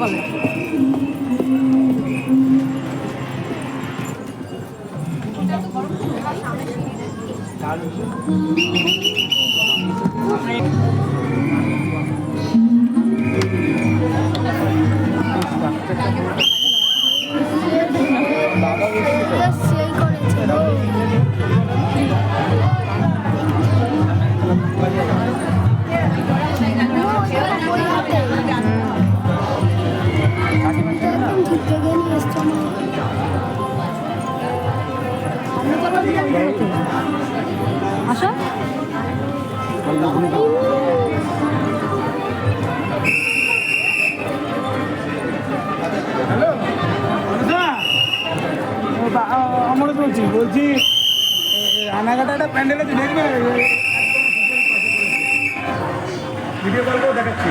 বলে Thank you. নিয়ে এসছে। আসো আমরা বলছি বলছি রানাঘাটা একটা প্যান্ডেল আছে দেখবে ভিডিও কল করে দেখাচ্ছি